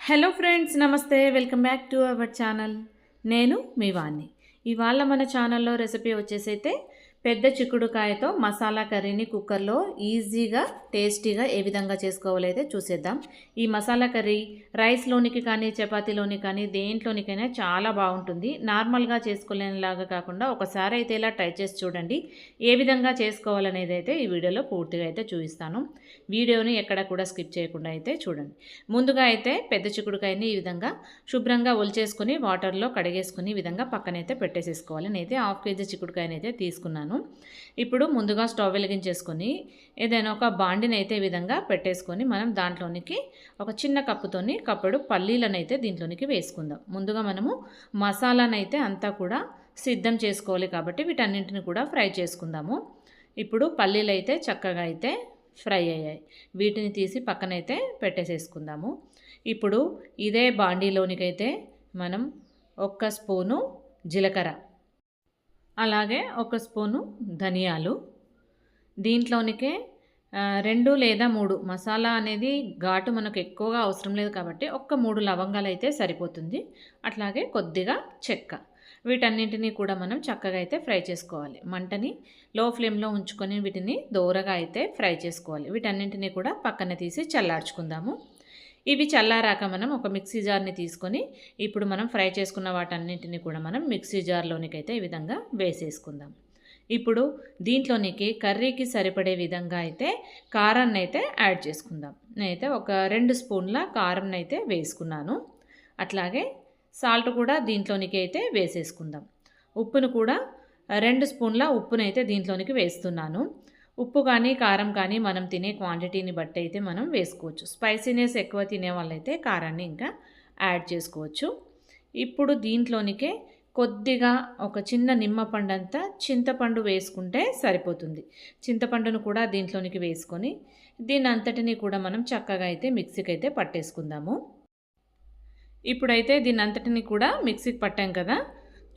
Hello friends నమస్తే. Welcome back to our channel. నేను మీ వాణ్ణి. ఇవాళ మన ఛానల్లో రెసిపీ వచ్చేసైతే పెద్ద చిక్కుడుకాయతో మసాలా కర్రీని కుక్కర్లో ఈజీగా టేస్టీగా ఏ విధంగా చేసుకోవాలో అయితే చూసేద్దాం. ఈ మసాలా కర్రీ రైస్లోనికి కానీ చపాతీలోని కానీ దేంట్లోనికైనా చాలా బాగుంటుంది. నార్మల్గా చేసుకోలేనిలాగా కాకుండా ఒకసారి అయితే ఇలా ట్రై చేసి చూడండి. ఏ విధంగా చేసుకోవాలనేది అయితే ఈ వీడియోలో పూర్తిగా అయితే చూపిస్తాను. వీడియోని ఎక్కడ కూడా స్కిప్ చేయకుండా అయితే చూడండి. ముందుగా అయితే పెద్ద చిక్కుడుకాయని ఈ విధంగా శుభ్రంగా ఒలిచేసుకుని వాటర్లో కడిగేసుకుని ఈ విధంగా పక్కనైతే పెట్టేసేసుకోవాలి. నేనైతే హాఫ్ కేజీ చిక్కుడుకాయని అయితే తీసుకున్నాను ఇప్పుడు ముందుగా స్టవ్ వెలిగించేసుకొని ఏదైనా ఒక బాండిని అయితే విధంగా పెట్టేసుకొని మనం దాంట్లోనికి ఒక చిన్న కప్పుతోని కప్పుడు పల్లీలను అయితే దీంట్లోనికి వేసుకుందాం. ముందుగా మనము మసాలానైతే అంతా కూడా సిద్ధం చేసుకోవాలి కాబట్టి వీటన్నింటిని కూడా ఫ్రై చేసుకుందాము. ఇప్పుడు పల్లీలు అయితే చక్కగా అయితే ఫ్రై అయ్యాయి. వీటిని తీసి పక్కనైతే పెట్టేసేసుకుందాము. ఇప్పుడు ఇదే బాండీలోనికైతే మనం ఒక్క స్పూను జీలకర్ర అలాగే ఒక స్పూను ధనియాలు. దీంట్లోనికే రెండు లేదా మూడు. మసాలా అనేది ఘాటు మనకు ఎక్కువగా అవసరం లేదు కాబట్టి ఒక్క మూడు లవంగాలు అయితే సరిపోతుంది. అట్లాగే కొద్దిగా చెక్క. వీటన్నింటినీ కూడా మనం చక్కగా అయితే ఫ్రై చేసుకోవాలి. మంటని లో ఫ్లేమ్లో ఉంచుకొని వీటిని దూరగా అయితే ఫ్రై చేసుకోవాలి. వీటన్నింటినీ కూడా పక్కన తీసి చల్లార్చుకుందాము. ఇవి చల్లారాక మనం ఒక మిక్సీ జార్ని తీసుకొని ఇప్పుడు మనం ఫ్రై చేసుకున్న వాటన్నింటినీ కూడా మనం మిక్సీ జార్లోనికైతే ఈ విధంగా వేసేసుకుందాం. ఇప్పుడు దీంట్లోనికి కర్రీకి సరిపడే విధంగా అయితే కారాన్ని అయితే యాడ్ చేసుకుందాం. నేనైతే ఒక రెండు స్పూన్ల కారం అయితే వేసుకున్నాను. అట్లాగే సాల్ట్ కూడా దీంట్లోనికి అయితే వేసేసుకుందాం. ఉప్పును కూడా రెండు స్పూన్ల ఉప్పునైతే దీంట్లోనికి వేస్తున్నాను. ఉప్పు కానీ కారం కానీ మనం తినే క్వాంటిటీని బట్టి అయితే మనం వేసుకోవచ్చు. స్పైసీనెస్ ఎక్కువ తినే వాళ్ళైతే కారాన్ని ఇంకా యాడ్ చేసుకోవచ్చు. ఇప్పుడు దీంట్లోనికే కొద్దిగా ఒక చిన్న నిమ్మపండు అంతా చింతపండు వేసుకుంటే సరిపోతుంది. చింతపండును కూడా దీంట్లోనికి వేసుకొని దీని అంతటిని కూడా మనం చక్కగా అయితే మిక్సీకి అయితే పట్టేసుకుందాము. ఇప్పుడైతే దీని అంతటిని కూడా మిక్సీకి పట్టాం కదా.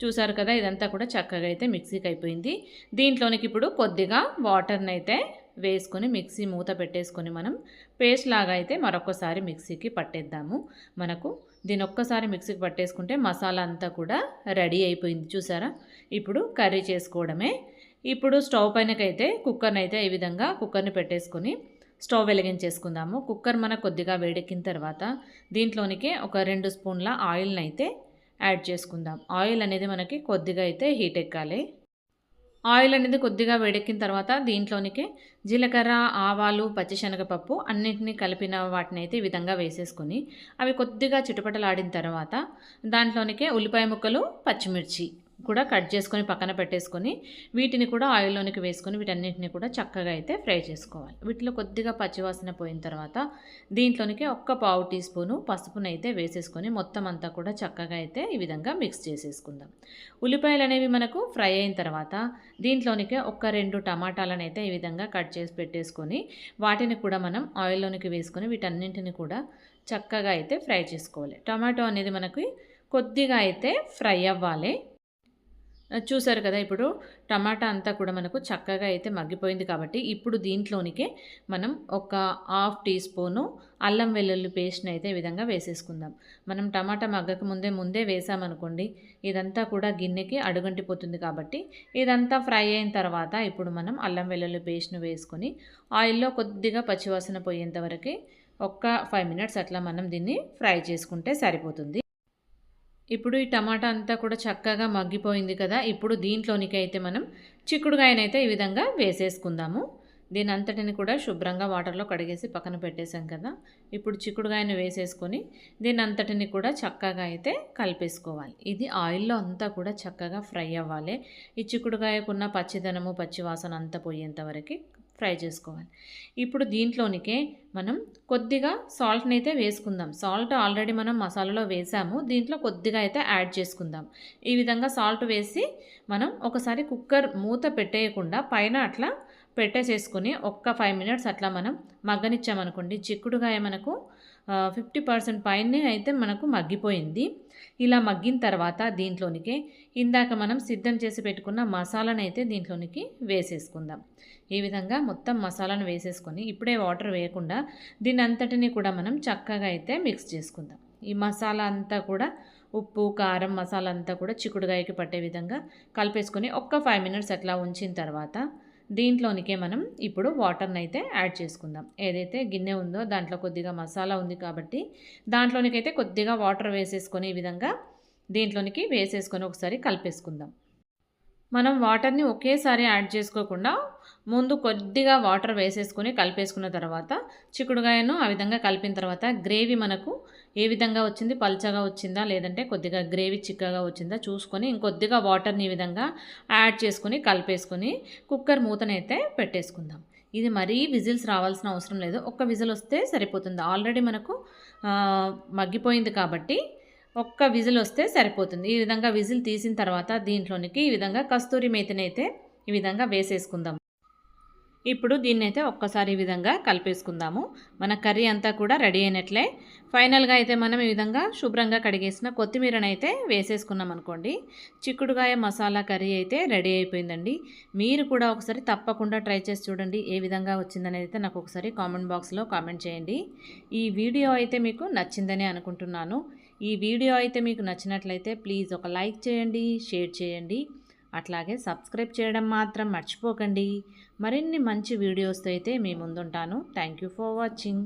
చూసారు కదా ఇదంతా కూడా చక్కగా అయితే మిక్సీకి అయిపోయింది దీంట్లోనికి ఇప్పుడు కొద్దిగా వాటర్ని అయితే వేసుకొని మిక్సీ మూత పెట్టేసుకొని మనం పేస్ట్ లాగా అయితే మరొకసారి మిక్సీకి పట్టేద్దాము. మనకు దీని ఒక్కసారి మిక్సీకి పట్టేసుకుంటే మసాలా అంతా కూడా రెడీ అయిపోయింది చూసారా? ఇప్పుడు కర్రీ చేసుకోవడమే. ఇప్పుడు స్టవ్ పైనకైతే కుక్కర్ని అయితే ఈ విధంగా కుక్కర్ని పెట్టేసుకొని స్టవ్ వెలిగించేసుకుందాము. కుక్కర్ మన కొద్దిగా వేడెక్కిన తర్వాత దీంట్లోనికి ఒక రెండు స్పూన్ల ఆయిల్ని అయితే యాడ్ చేసుకుందాం. ఆయిల్ అనేది మనకి కొద్దిగా అయితే హీట్ ఎక్కాలి. ఆయిల్ అనేది కొద్దిగా వేడెక్కిన తర్వాత దీంట్లోనికి జీలకర్ర ఆవాలు పచ్చిశనగపప్పు అన్నింటినీ కలిపిన వాటిని అయితే ఈ విధంగా వేసేసుకొని అవి కొద్దిగా చిటపటలాడిన తర్వాత దాంట్లోనికే ఉల్లిపాయ ముక్కలు పచ్చిమిర్చి కూడా కట్ చేసుకొని పక్కన పెట్టేసుకొని వీటిని కూడా ఆయిల్లోనికి వేసుకొని వీటన్నిటిని కూడా చక్కగా అయితే ఫ్రై చేసుకోవాలి. వీటిలో కొద్దిగా పచ్చివాసన పోయిన తర్వాత దీంట్లోనికి ఒక్క పావు టీ స్పూను పసుపును అయితే వేసేసుకొని మొత్తం అంతా కూడా చక్కగా అయితే ఈ విధంగా మిక్స్ చేసేసుకుందాం. ఉల్లిపాయలు అనేవి మనకు ఫ్రై అయిన తర్వాత దీంట్లోనికి ఒక్క రెండు టమాటాలను అయితే ఈ విధంగా కట్ చేసి పెట్టేసుకొని వాటిని కూడా మనం ఆయిల్లోనికి వేసుకొని వీటన్నింటిని కూడా చక్కగా అయితే ఫ్రై చేసుకోవాలి. టమాటో అనేది మనకి కొద్దిగా అయితే ఫ్రై అవ్వాలి. చూసారు కదా ఇప్పుడు టమాటా అంతా కూడా మనకు చక్కగా అయితే మగ్గిపోయింది కాబట్టి ఇప్పుడు దీంట్లోనికే మనం ఒక హాఫ్ టీ స్పూను అల్లం వెల్లుల్లి పేస్ట్ని అయితే ఈ విధంగా వేసేసుకుందాం. మనం టమాటా మగ్గక ముందే ముందే వేసామనుకోండి ఇదంతా కూడా గిన్నెకి అడుగంటిపోతుంది కాబట్టి ఇదంతా ఫ్రై అయిన తర్వాత ఇప్పుడు మనం అల్లం వెల్లుల్లి పేస్ట్ను వేసుకొని ఆయిల్లో కొద్దిగా పచ్చివాసన పోయేంత వరకు ఒక్క ఫైవ్ మినిట్స్ అట్లా మనం దీన్ని ఫ్రై చేసుకుంటే సరిపోతుంది. ఇప్పుడు ఈ టమాటా అంతా కూడా చక్కగా మగ్గిపోయింది కదా ఇప్పుడు దీంట్లోనికి అయితే మనం చిక్కుడుగాయనైతే ఈ విధంగా వేసేసుకుందాము. దీని అంతటిని కూడా శుభ్రంగా వాటర్లో కడిగేసి పక్కన పెట్టేశాం కదా ఇప్పుడు చిక్కుడుగాయను వేసేసుకొని దీని అంతటిని కూడా చక్కగా అయితే కలిపేసుకోవాలి. ఇది ఆయిల్లో అంతా కూడా చక్కగా ఫ్రై అవ్వాలి. ఈ చిక్కుడుగాయకున్న పచ్చిదనము పచ్చివాసన అంతా పోయేంత వరకు ఫ్రై చేసుకోవాలి. ఇప్పుడు దీంట్లోనికే మనం కొద్దిగా సాల్ట్ని అయితే వేసుకుందాం. సాల్ట్ ఆల్రెడీ మనం మసాలాలో వేసాము. దీంట్లో కొద్దిగా అయితే యాడ్ చేసుకుందాం. ఈ విధంగా సాల్ట్ వేసి మనం ఒకసారి కుక్కర్ మూత పెట్టేయకుండా పైన అట్లా పెట్టేసేసుకుని ఒక్క ఫైవ్ మినిట్స్ అట్లా మనం మగ్గనిచ్చామనుకోండి చిక్కుడుగాయ మనకు ఫిఫ్టీ పర్సెంట్ పైన అయితే మనకు మగ్గిపోయింది. ఇలా మగ్గిన తర్వాత దీంట్లోనికి ఇందాక మనం సిద్ధం చేసి పెట్టుకున్న మసాలాను అయితే దీంట్లోనికి వేసేసుకుందాం. ఈ విధంగా మొత్తం మసాలాను వేసేసుకొని ఇప్పుడే వాటర్ వేయకుండా దీని అంతటిని కూడా మనం చక్కగా అయితే మిక్స్ చేసుకుందాం. ఈ మసాలా అంతా కూడా ఉప్పు కారం మసాలా అంతా కూడా చిక్కుడుగాయకి పట్టే విధంగా కలిపేసుకొని ఒక్క ఫైవ్ మినిట్స్ అట్లా ఉంచిన తర్వాత దీంట్లోనికే మనం ఇప్పుడు వాటర్ని అయితే యాడ్ చేసుకుందాం. ఏదైతే గిన్నె ఉందో దాంట్లో కొద్దిగా మసాలా ఉంది కాబట్టి దాంట్లోనికైతే కొద్దిగా వాటర్ వేసేసుకొని ఈ విధంగా దీంట్లోనికి వేసేసుకొని ఒకసారి కలిపేసుకుందాం. మనం వాటర్ని ఒకేసారి యాడ్ చేసుకోకుండా ముందు కొద్దిగా వాటర్ వేసేసుకొని కలిపేసుకున్న తర్వాత చిక్కుడుగాయను ఆ విధంగా కలిపిన తర్వాత గ్రేవీ మనకు ఏ విధంగా వచ్చింది? పల్చగా వచ్చిందా? లేదంటే కొద్దిగా గ్రేవీ చిక్కగా వచ్చిందా? చూసుకొని ఇంకొద్దిగా వాటర్ని ఈ విధంగా యాడ్ చేసుకొని కలిపేసుకొని కుక్కర్ మూతనైతే పెట్టేసుకుందాం. ఇది మరీ విజిల్స్ రావాల్సిన అవసరం లేదు. ఒక్క విజిల్ వస్తే సరిపోతుంది. ఆల్రెడీ మనకు మగ్గిపోయింది కాబట్టి ఒక్క విజిల్ వస్తే సరిపోతుంది. ఈ విధంగా విజిల్ తీసిన తర్వాత దీంట్లోనికి ఈ విధంగా కస్తూరి మేతనైతే ఈ విధంగా వేసేసుకుందాం. ఇప్పుడు దీన్ని అయితే ఒక్కసారి ఈ విధంగా కలిపేసుకుందాము. మన కర్రీ అంతా కూడా రెడీ అయినట్లే. ఫైనల్గా అయితే మనం ఈ విధంగా శుభ్రంగా కడిగేసిన కొత్తిమీరనైతే అయితే వేసేసుకున్నాం అనుకోండి. చిక్కుడుగాయ మసాలా కర్రీ అయితే రెడీ అయిపోయిందండి. మీరు కూడా ఒకసారి తప్పకుండా ట్రై చేసి చూడండి. ఏ విధంగా వచ్చిందనేది అయితే నాకు ఒకసారి కామెంట్ బాక్స్లో కామెంట్ చేయండి. ఈ వీడియో అయితే మీకు నచ్చిందని అనుకుంటున్నాను. ఈ వీడియో అయితే మీకు నచ్చినట్లయితే ప్లీజ్ ఒక లైక్ చేయండి షేర్ చేయండి. అట్లాగే సబ్స్క్రైబ్ చేయడం మాత్రం మర్చిపోకండి. మరిన్ని మంచి వీడియోస్తో అయితే మీ ముందుంటాను. Thank you for watching.